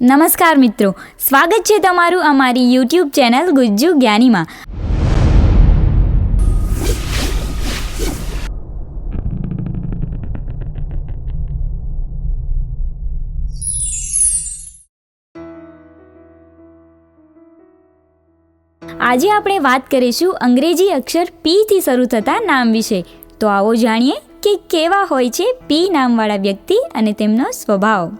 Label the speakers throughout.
Speaker 1: નમસ્કાર મિત્રો, સ્વાગત છે તમારું અમારી યુટ્યુબ ચેનલ ગુજ્જુ જ્ઞાનીમાં. આજે આપણે વાત કરીશું અંગ્રેજી અક્ષર પીથી શરૂ થતા નામ વિશે. તો આવો જાણીએ કે કેવા હોય છે પી નામવાળા વ્યક્તિ અને તેમનો સ્વભાવ.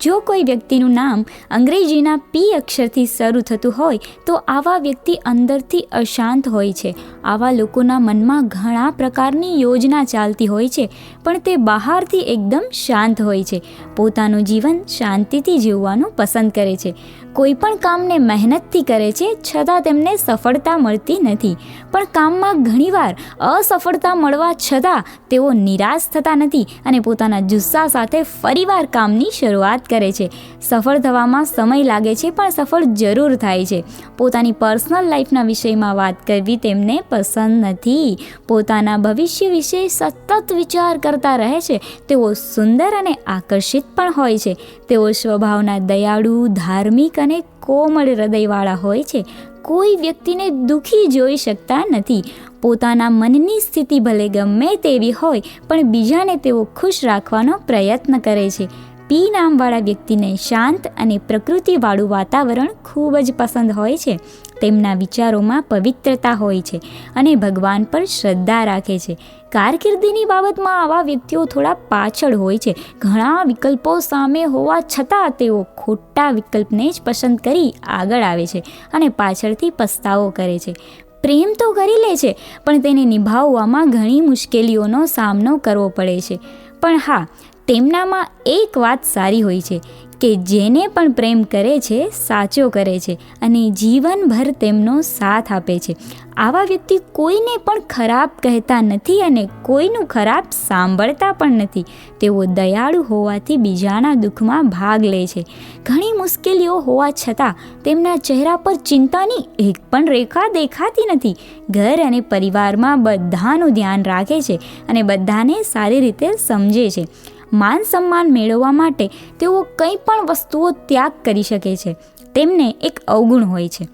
Speaker 1: જો કોઈ વ્યક્તિનું નામ અંગ્રેજીના પી અક્ષરથી શરૂ થતું હોય, તો આવા વ્યક્તિ અંદરથી અશાંત હોય છે. આવા લોકોના મનમાં ઘણા પ્રકારની યોજના ચાલતી હોય છે, પણ તે બહારથી એકદમ શાંત હોય છે. પોતાનું જીવન શાંતિથી જીવવાનું પસંદ કરે છે. કોઈ પણ કામને મહેનતથી કરે છે, છતાં તેમને સફળતા મળતી નથી. પણ કામમાં ઘણીવાર અસફળતા મળવા છતાં તેઓ નિરાશ થતા નથી અને પોતાના જુસ્સા સાથે ફરીવાર કામની શરૂઆત કરે છે. સફળ થવામાં સમય લાગે છે, પણ સફળ જરૂર થાય છે. પોતાની પર્સનલ લાઈફના વિષયમાં વાત કરવી તેમને પસંદ નથી. પોતાના ભવિષ્ય વિશે સતત વિચાર કરતા રહે છે. તેઓ સુંદર અને આકર્ષિત પણ હોય છે. તેઓ સ્વભાવના દયાળુ, ધાર્મિક અને કોમળ હૃદયવાળા હોય છે. કોઈ વ્યક્તિને દુઃખી જોઈ શકતા નથી. પોતાના મનની સ્થિતિ ભલે ગમે તેવી હોય, પણ બીજાને તેઓ ખુશ રાખવાનો પ્રયત્ન કરે છે. પી નામવાળા વ્યક્તિને શાંત અને પ્રકૃતિવાળું વાતાવરણ ખૂબ જ પસંદ હોય છે. તેમના વિચારોમાં પવિત્રતા હોય છે અને ભગવાન પર શ્રદ્ધા રાખે છે. કારકિર્દીની બાબતમાં આવા વ્યક્તિઓ થોડા પાછળ હોય છે. ઘણા વિકલ્પો સામે હોવા છતાં તેઓ ખોટા વિકલ્પને જ પસંદ કરી આગળ આવે છે અને પાછળથી પસ્તાવો કરે છે. પ્રેમ તો કરી લે છે, પણ તેને નિભાવવામાં ઘણી મુશ્કેલીઓનો સામનો કરવો પડે છે. પણ હા તેમનામાં એક વાત સારી હોય છે કે જેને પણ પ્રેમ કરે છે, સાચો કરે છે અને જીવનભર તેમનો સાથ આપે છે. આવા વ્યક્તિ કોઈને પણ ખરાબ કહેતા નથી અને કોઈનું ખરાબ સાંભળતા પણ નથી. તેઓ દયાળુ હોવાથી બીજાના દુઃખમાં ભાગ લે છે. ઘણી મુશ્કેલીઓ હોવા છતાં તેમના ચહેરા પર ચિંતાની એક પણ રેખા દેખાતી નથી. ઘર અને પરિવારમાં બધાનું ધ્યાન રાખે છે અને બધાને સારી રીતે સમજે છે. માન સન્માન મેળવવા માટે તેઓ કંઈ પણ વસ્તુઓ ત્યાગ કરી શકે છે. તેમને એક અવગુણ હોય છે.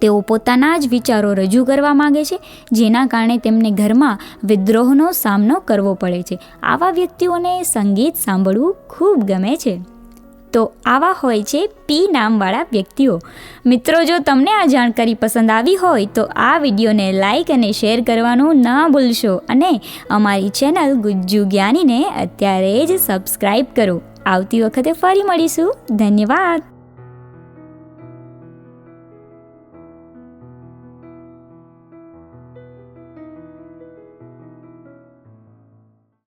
Speaker 1: તેઓ પોતાના જ વિચારો રજૂ કરવા માગે છે, જેના કારણે તેમને ઘરમાં વિદ્રોહનો સામનો કરવો પડે છે. આવા વ્યક્તિઓને સંગીત સાંભળવું ખૂબ ગમે છે. તો આવા હોય છે પી નામવાળા વ્યક્તિઓ. મિત્રો, જો તમને આ જાણકારી પસંદ આવી હોય તો આ વિડીયોને લાઈક અને શેર કરવાનું ન ભૂલશો અને અમારી ચેનલ ગુજ્જુ જ્ઞાનીને અત્યારે જ સબસ્ક્રાઈબ કરો. આવતી વખતે ફરી મળીશું. ધન્યવાદ.